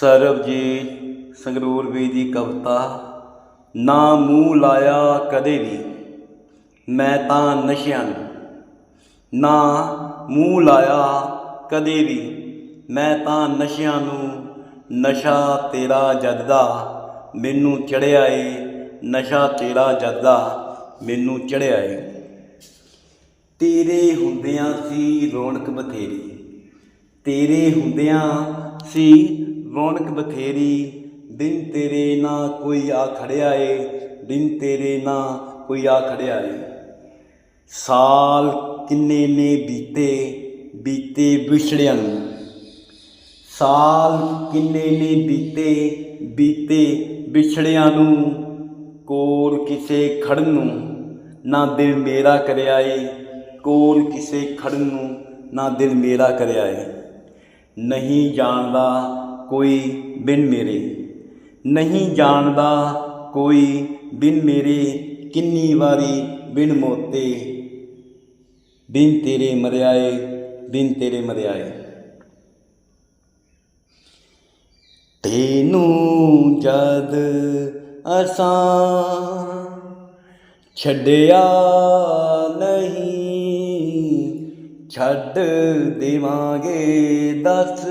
ਸਰਬਜੀਤ ਸੰਗਰੂਰ ਵੀ ਦੀ ਕਵਿਤਾ, ਨਾ ਮੂੰਹ ਲਾਇਆ ਕਦੇ ਵੀ, ਮੈਂ ਤਾਂ ਨਸ਼ਿਆਂ ਨੂੰ। ਨਾ ਮੂੰਹ ਲਾਇਆ ਕਦੇ ਵੀ, ਮੈਂ ਤਾਂ ਨਸ਼ਿਆਂ ਨੂੰ। ਨਸ਼ਾ ਤੇਰਾ ਜਦਦਾ ਮੈਨੂੰ ਚੜਿਆ ਏ। ਨਸ਼ਾ ਤੇਰਾ ਜਦਦਾ ਮੈਨੂੰ ਚੜਿਆ ਏ। ਤੇਰੇ ਹੁੰਦਿਆਂ ਸੀ ਰੌਣਕ ਬਥੇਰੀ, ਤੇਰੇ ਹੁੰਦਿਆਂ ਸੀ, ਰੌਣਕ ਬਥੇਰੀ, ਦਿਨ ਤੇਰੇ ਨਾ ਕੋਈ ਆ ਖੜਿਆ ਏ, ਦਿਨ ਤੇਰੇ ਨਾ ਕੋਈ ਆ ਖੜਿਆ ਏ। ਸਾਲ ਕਿੰਨੇ ਨੇ ਬੀਤੇ ਬੀਤੇ ਵਿਛੜਿਆਂ ਨੂੰ। ਸਾਲ ਕਿੰਨੇ ਨੇ ਬੀਤੇ ਬੀਤੇ ਵਿਛੜਿਆਂ ਨੂੰ। ਕੋਲ ਕਿਸੇ ਖੜਨ ਨੂੰ ਨਾ ਦਿਲ ਮੇਰਾ ਕਰਿਆ ਏ। ਕੋਲ ਕਿਸੇ ਖੜਨ ਨੂੰ ਨਾ ਦਿਲ ਮੇਰਾ ਕਰਿਆ ਏ। ਨਹੀਂ ਜਾਣਦਾ ਕੋਈ ਬਿਨ ਮੇਰੇ। ਨਹੀਂ ਜਾਣਦਾ ਕੋਈ ਬਿਨ ਮੇਰੇ, ਕਿੰਨੀ ਵਾਰੀ ਬਿਨ ਮੋਤੇ। ਬਿਨ ਤੇਰੇ ਮਰਿਆਏ, ਬਿਨ ਤੇਰੇ ਮਰਿਆਏ। ਤੈਨੂੰ ਜਦ ਅਸਾਂ ਛੱਡਿਆ ਨਹੀਂ ਛੱਡ ਦੇਵਾਂਗੇ ਦੱਸ